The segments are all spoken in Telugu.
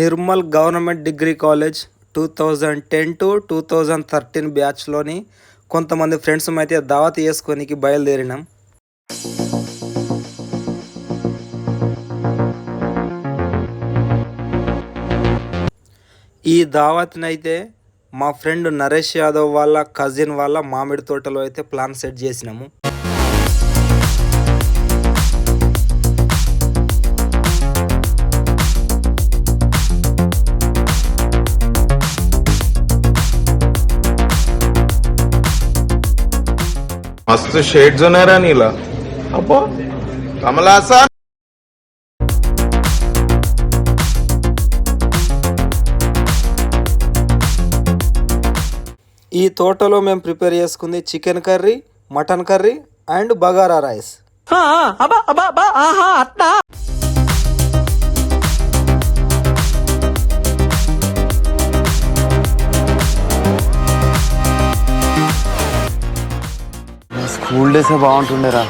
Nirmal government degree college two thousand ten to two thousand thirteen బ్యాచ్లోని కొంతమంది ఫ్రెండ్స్ అయితే దావత్ చేసుకోనికి బయలుదేరినాం. ఈ దావత్ని అయితే మా ఫ్రెండ్ నరేష్ యాదవ్ వాళ్ళ కజిన్ వాళ్ళ మామిడి తోటలో అయితే ప్లాన్ సెట్ చేసినాము. मस्त शेड जो नाही राणीला अप्पा कमला असा ఈ తోటలో మేము ప్రిపేర్ చేసుకుంది chicken curry mutton curry and bagara rice school డేసే బాగుంటుండేరా.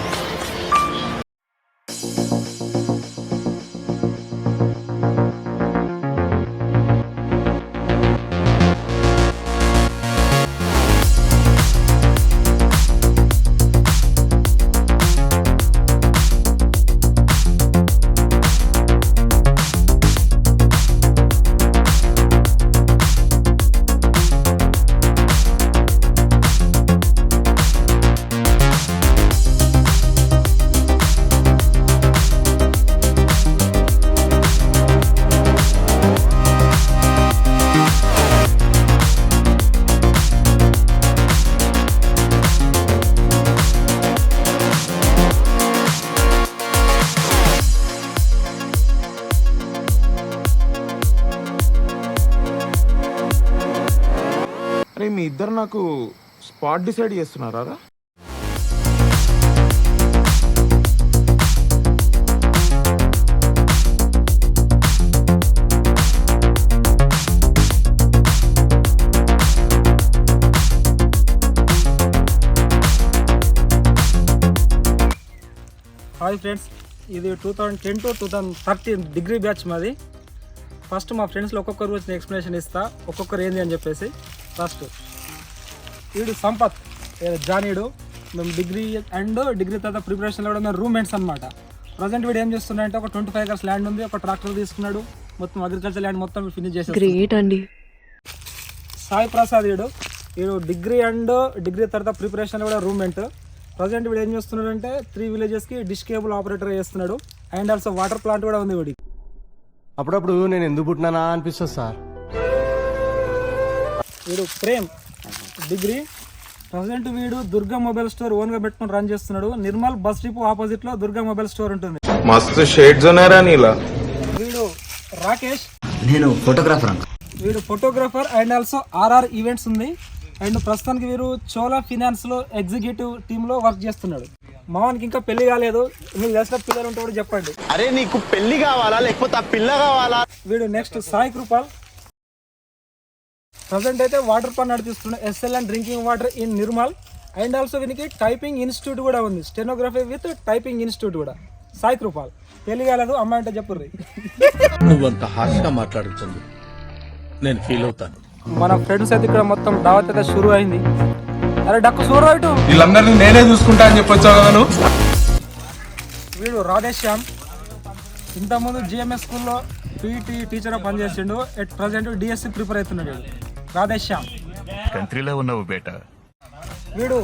ఇద్దరు నాకు స్పాట్ డిసైడ్ చేస్తున్నారా? హాయ్ ఫ్రెండ్స్ ఇది two thousand ten to two thousand thirteen degree batch మాది. ఫస్ట్ మా ఫ్రెండ్స్లో ఒక్కొక్కరు వచ్చిన ఎక్స్ప్లెనేషన్ ఇస్తా ఒక్కొక్కరు ఏంది అని చెప్పేసి. ఫస్ట్ వీడు సంపత్. జానీడు. మేము డిగ్రీ అండ్ డిగ్రీ తర్వాత ప్రిపరేషన్లో కూడా మేము రూమ్మేట్స్ అనమాట ప్రజెంట్ వీడు ఏం చేస్తున్నాడంటే ఒక ట్వంటీ ఫైవ్ ఎకర్స్ ల్యాండ్ ఉంది ఒక ట్రాక్టర్ తీసుకున్నాడు. మొత్తం అగ్రికల్చర్ ల్యాండ్ మొత్తం ఫినిష్ చేసి గ్రేట్ అండి. సాయి ప్రసాద్ వీడు వీడు డిగ్రీ అండ్ డిగ్రీ తర్వాత ప్రిపరేషన్ కూడా రూమ్మేట్ ప్రజెంట్ వీడు ఏం చేస్తున్నాడంటే త్రీ విలేజెస్కి డిష్ కేబుల్ ఆపరేటర్ చేస్తున్నాడు అండ్ ఆల్సో వాటర్ ప్లాంట్ కూడా ఉంది వీడికి. అప్పుడప్పుడు నేను ఎందుకు పుట్టినానా అనిపిస్తుంది సార్. వీడు ప్రేమ్. డిగ్రీ. ప్రజెంట్ వీడు దుర్గా మొబైల్ స్టోర్ ఓన్గా పెట్టుకుని రన్ చేస్తున్నాడు. నిర్మల్ బస్ డిపో ఆపోజిట్లో దుర్గా మొబైల్ స్టోర్ ఉంటుంది. మస్తు షేడ్స్ ఉన్నారా నీలా. వీడు రాకేష్. నేను ఫోటోగ్రాఫర్ వీడు photographer and also RR events ఉంది. అండ్ ప్రస్తుతానికి వీరు చోలా ఫినాన్స్లో ఎగ్జిక్యూటివ్ టీమ్లో వర్క్ చేస్తున్నాడు. మావానికి ఇంకా పెళ్ళి కాలేదు. మీరు చేసిన పిల్లలు ఉంటే చెప్పండి. అరే నీకు పెళ్ళి కావాలా? లేకపోతే ఆ పిల్ల కావాలా? వీడు నెక్స్ట్ సాయి కృపాల్. ప్రజెంట్ అయితే వాటర్ పని నడిపిస్తున్నాడు SL and drinking water in Nirmal. And also వీనికి టైపింగ్ ఇన్స్టిట్యూట్ కూడా ఉంది. స్టెనోగ్రఫీ విత్ టైపింగ్ ఇన్స్టిట్యూట్ కూడా. సాయి కృపాల్. కాలేదు అమ్మాయి అంటే చెప్పుర్రి. నువ్వంత హార్ష్గా మాట్లాడుతుంది నేను ఫీల్ అవుతాను. మన ఫ్రెండ్స్ అయితే ఇక్కడ మొత్తం దావత్ అయితే షురు అయింది. అరే డక్కు షూర్ ఇటు వీళ్ళందరినీ నేనే చూసుకుంటా అని చెప్పొచ్చావు కదా వీడు రాధేశ్యామ్. ఇంతకుముందు జిఎంఎస్ స్కూల్లో పీటీ టీచర్ పనిచేసిండు. ఎట్ ప్రజెంట్ డిఎస్సి ప్రిపేర్ అవుతున్నాడు వీడు. రాధేశ్యామ్ కంట్రీలో ఉన్నావు బేటా. వీడు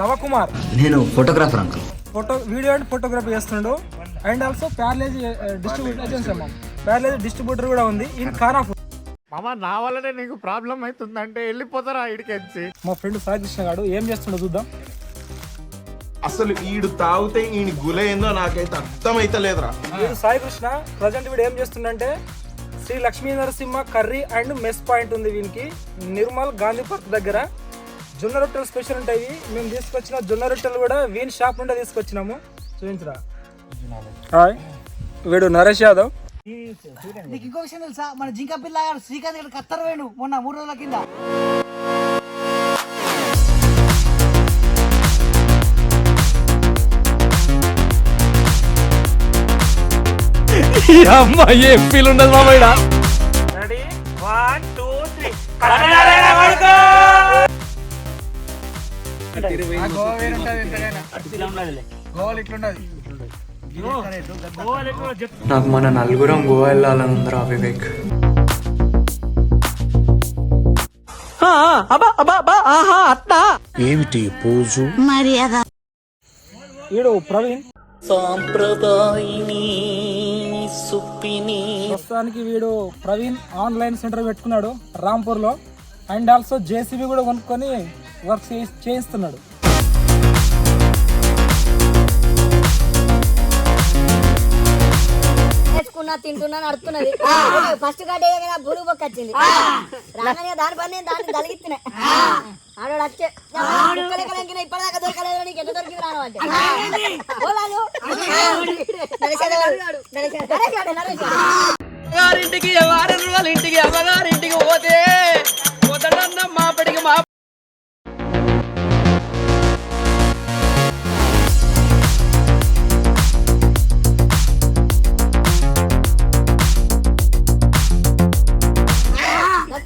లవకుమార్. నేను photographer uncle. Photo video and photography చేస్తున్నాడు and also Parle G distribute agency అమ్మ. ప్యారలేజ్ డిస్ట్రిబ్యూటర్ కూడా ఉంది ఇన్ ఖానాపూర్. మామ నా వల్లనే నీకు ప్రాబ్లం అవుతుందంటే వెళ్ళిపోతారా ఇడికెచ్చి మా ఫ్రెండ్ సాయి కృష్ణ గారు ఏం చేస్తుండో చూద్దాం. అసలు ఈడు తాగితే ఈయన గుల ఏందో నాకైతే అర్థమైతే లేదురా వీడు సాయి కృష్ణ ప్రజెంట్ వీడు ఏం చేస్తుండంటే Shri Lakshmi Narasimha curry and mess point ఉంది వీనికి. నిర్మల్ గాంధీ పార్క్ దగ్గర. జొన్న రొట్టెలు స్పెషల్ ఉంటాయి. మేము తీసుకొచ్చిన జొన్న రొట్టెలు కూడా వీని షాప్ నుండే తీసుకొచ్చినాము. చూపించరా. హాయ్. వీడు నరేష్ యాదవ్. నీకు ఇంకో విషయం తెలుసా? మన జింక పిల్ల శ్రీకాంత్ ఇక్కడ కత్తర్ వేణు మొన్న మూడు రోజుల కింద. అమ్మాయి ఏం ఫీల్ ఉండదు గోవాలు ఇట్లుంటది నాకు మన నలుగురం గోవా వెళ్ళాలని ఉందిరా వివేక్. వీడు ప్రవీణ్. ప్రస్తుతానికి వీడు ప్రవీణ్ ఆన్లైన్ సెంటర్ పెట్టుకున్నాడు రాంపూర్లో అండ్ ఆల్సో జేసీబీ కూడా కొనుక్కొని వర్క్ చేయిస్తున్నాడు. వేసుకున్నా తింటున్నా నడుతున్నది ఫస్ట్ గడ్డ బురుగు బొక్క వచ్చింది రాగానే దాని పని నేను దాన్ని తలిగిస్తున్నా ఆడోడు వచ్చే. ఇప్పటిదాకా దొరకలేదు నీకు ఎట్లా దొరికింది రాను అంటే. ఇంటికి అమ్మగారింటికి పోతే పోతాడన్న మాపడికి మా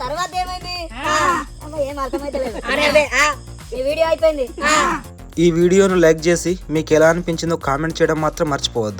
తర్వాత ఏమైంది? ఏం ఈ వీడియో అయిపోయింది. ఈ వీడియోను లైక్ చేసి మీకు ఎలా అనిపించిందో కామెంట్ చేయడం మాత్రం మర్చిపోవద్దు.